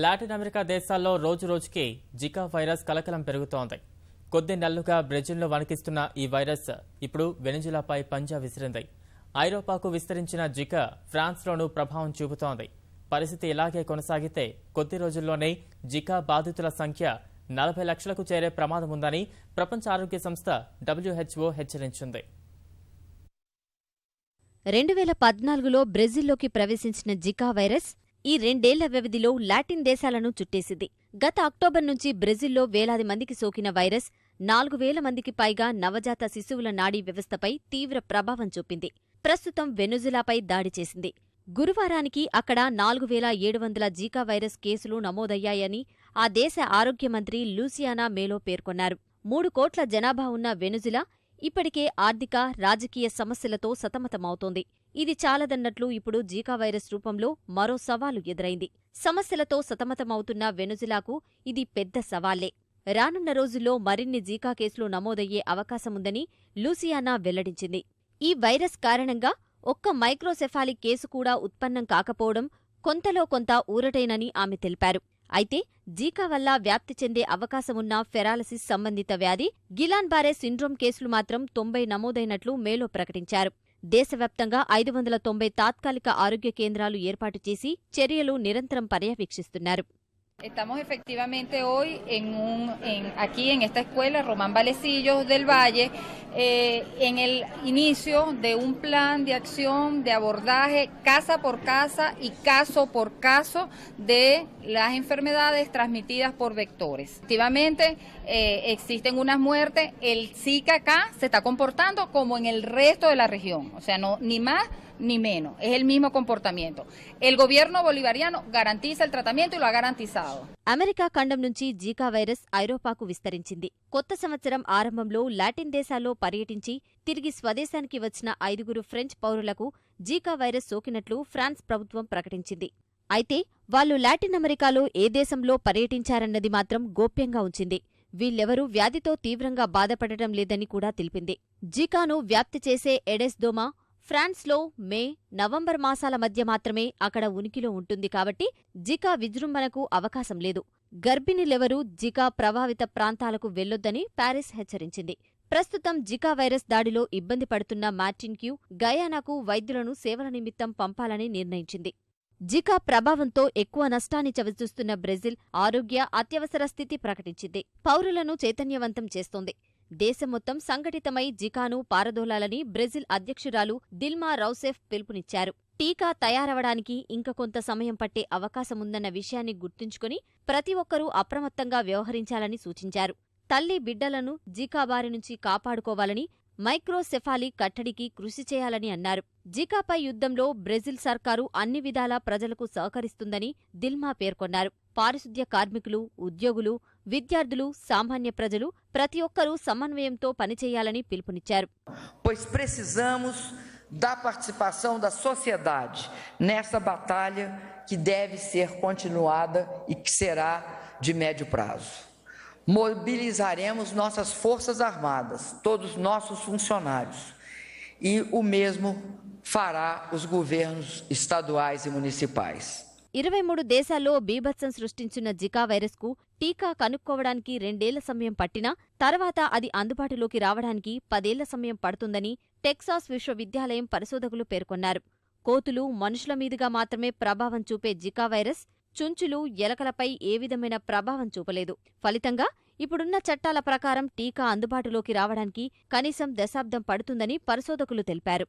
Latin America దేశాల్లో రోజు రోజుకి జికా వైరస్ కలకలం పెరుగుతోంది. కొద్ది నెలలుగా బ్రెజిల్లో వణికిస్తున్న ఈ వైరస్ ఇప్పుడు వెనిజులాపై పంజా విసిరింది. ఐరోపాకు విస్తరించిన జికా ఫ్రాన్స్లోనూ ప్రభావం చూపుతోంది. పరిస్థితి ఇలాగే కొనసాగితే కొద్ది రోజుల్లోనే జికా బాధితుల సంఖ్య నలభై లక్షలకు చేరే ప్రమాదం ఉందని ప్రపంచ ఆరోగ్య సంస్థ డబ్ల్యూహెచ్ఓ హెచ్చరించింది. రెండు వేల పద్నాలుగులో బ్రెజిల్లోకి ప్రవేశించిన జికా వైరస్ ఈ రెండేళ్ళ వ్యవధిలో లాటిన్ దేశాలను చుట్టేసింది. గత అక్టోబర్ నుంచి బ్రెజిల్లో వేలాది మందికి సోకిన వైరస్ నాలుగు వేల మందికి పైగా నవజాత శిశువుల నాడీ వ్యవస్థపై తీవ్ర ప్రభావం చూపింది. ప్రస్తుతం వెనుజులాపై దాడి చేసింది. గురువారానికి అక్కడ నాలుగు వేల ఏడు వందల జీకా వైరస్ కేసులు నమోదయ్యాయని ఆ దేశ ఆరోగ్య మంత్రి లూసియానా మేలో పేర్కొన్నారు. మూడు కోట్ల జనాభా ఉన్న వెనుజులా ఇప్పటికే ఆర్థిక రాజకీయ సమస్యలతో సతమతమవుతోంది. ఇది చాలదన్నట్లు ఇప్పుడు జీకా వైరస్ రూపంలో మరో సవాలు ఎదురైంది. సమస్యలతో సతమతమవుతున్న వెనుజులాకు ఇది పెద్ద సవాలే. రానున్న రోజుల్లో మరిన్ని జీకా కేసులు నమోదయ్యే అవకాశముందని లూసియానా వెల్లడించింది. ఈ వైరస్ కారణంగా ఒక్క మైక్రోసెఫాలిక్ కేసు కూడా ఉత్పన్నం కాకపోవడం కొంతలో కొంత ఊరటేనని ఆమె తెలిపారు. అయితే జీకా వల్ల వ్యాప్తి చెందే అవకాశమున్న ఫెరాలసిస్ సంబంధిత వ్యాధి గిలాన్ బారే సిండ్రోమ్ కేసులు మాత్రం తొంభై నమోదైనట్లు మేలో ప్రకటించారు. దేశవ్యాప్తంగా ఐదు వందల తొంభై తాత్కాలిక ఆరోగ్య కేంద్రాలు ఏర్పాటు చేసి చర్యలు నిరంతరం పర్యవేక్షిస్తున్నారు. Estamos efectivamente hoy en un, en, aquí en esta escuela, Román Valecillos del Valle, eh, en el inicio de un plan de acción de abordaje casa por casa y caso por caso de las enfermedades transmitidas por vectores. Efectivamente, eh, existen unas muertes, el Zika acá se está comportando como en el resto de la región, o sea, no ni más ni menos, es el mismo comportamiento. El gobierno bolivariano garantiza el tratamiento y lo ha garantizado. America ఖండం నుంచి జీకా virus ఐరోపాకు విస్తరించింది. కొత్త సంవత్సరం ఆరంభంలో Latin దేశాల్లో పర్యటించి తిరిగి స్వదేశానికి వచ్చిన ఐదుగురు ఫ్రెంచ్ పౌరులకు జీకా వైరస్ సోకినట్లు ఫ్రాన్స్ ప్రభుత్వం ప్రకటించింది. అయితే వాళ్ళు లాటిన్ అమెరికాలో ఏ దేశంలో పర్యటించారన్నది మాత్రం గోప్యంగా ఉంచింది. వీళ్ళెవరూ వ్యాధితో తీవ్రంగా బాధపడటం లేదని కూడా తెలిపింది. జీకాను వ్యాప్తి చేసే ఎడెస్ దోమా ఫ్రాన్స్లో మే నవంబర్ మాసాల మధ్య మాత్రమే అక్కడ ఉనికిలో ఉంటుంది కాబట్టి జికా విజృంభణకు అవకాశం లేదు. గర్భిణిలెవరూ జికా ప్రభావిత ప్రాంతాలకు వెళ్ళొద్దని ప్యారిస్ హెచ్చరించింది. ప్రస్తుతం జికా వైరస్ దాడిలో ఇబ్బంది పడుతున్న మార్టిన్ క్యూ గయానాకు వైద్యులను సేవల నిమిత్తం పంపాలని నిర్ణయించింది. జికా ప్రభావంతో ఎక్కువ నష్టాన్ని చవిచూస్తున్న బ్రెజిల్ ఆరోగ్య అత్యవసర స్థితి ప్రకటించింది. పౌరులను చైతన్యవంతం చేస్తోంది. దేశం మొత్తం సంఘటితమై జికాను పారదోలాలని బ్రెజిల్ అధ్యక్షురాలు దిల్మా రౌసెఫ్ పిలుపునిచ్చారు. టీకా తయారవడానికి ఇంక కొంత సమయం పట్టే అవకాశముందన్న విషయాన్ని గుర్తుంచుకుని ప్రతి ఒక్కరూ అప్రమత్తంగా వ్యవహరించాలని సూచించారు. తల్లి బిడ్డలను జికా బారి నుంచి కాపాడుకోవాలని మైక్రోసెఫాలి కట్టడికి కృషి చేయాలని అన్నారు. జికాపై యుద్ధంలో బ్రెజిల్ సర్కారు అన్ని విధాలా ప్రజలకు సహకరిస్తుందని దిల్మా పేర్కొన్నారు. పారిశుద్ధ్య కార్మికులు ఉద్యోగులు విద్యార్థులు సామాన్య ప్రజలు ప్రతి ఒక్కరూ సమన్వయంతో పనిచేయాలని పిలుపునిచ్చారు pois precisamos da participação da sociedade nessa batalha que deve ser continuada e que será de médio prazo. Mobilizaremos nossas Forças Armadas, todos nossos funcionários, e o mesmo fará os governos estaduais e municipais. ఇరవై మూడు దేశాల్లో బీభత్సం సృష్టించిన Zika వైరస్కు టీకా కనుక్కోవడానికి రెండేళ్ళ సమయం పట్టినా తర్వాత అది అందుబాటులోకి రావడానికి పదేళ్ళ సమయం పడుతుందని టెక్సాస్ విశ్వవిద్యాలయం పరిశోధకులు పేర్కొన్నారు. కోతులు మనుషుల మీదుగా మాత్రమే ప్రభావం చూపే జికా వైరస్ చుంచులు ఎలకలపై ఏ విధమైన ప్రభావం చూపలేదు. ఫలితంగా ఇప్పుడున్న చట్టాల ప్రకారం టీకా అందుబాటులోకి రావడానికి కనీసం దశాబ్దం పడుతుందని పరిశోధకులు తెలిపారు.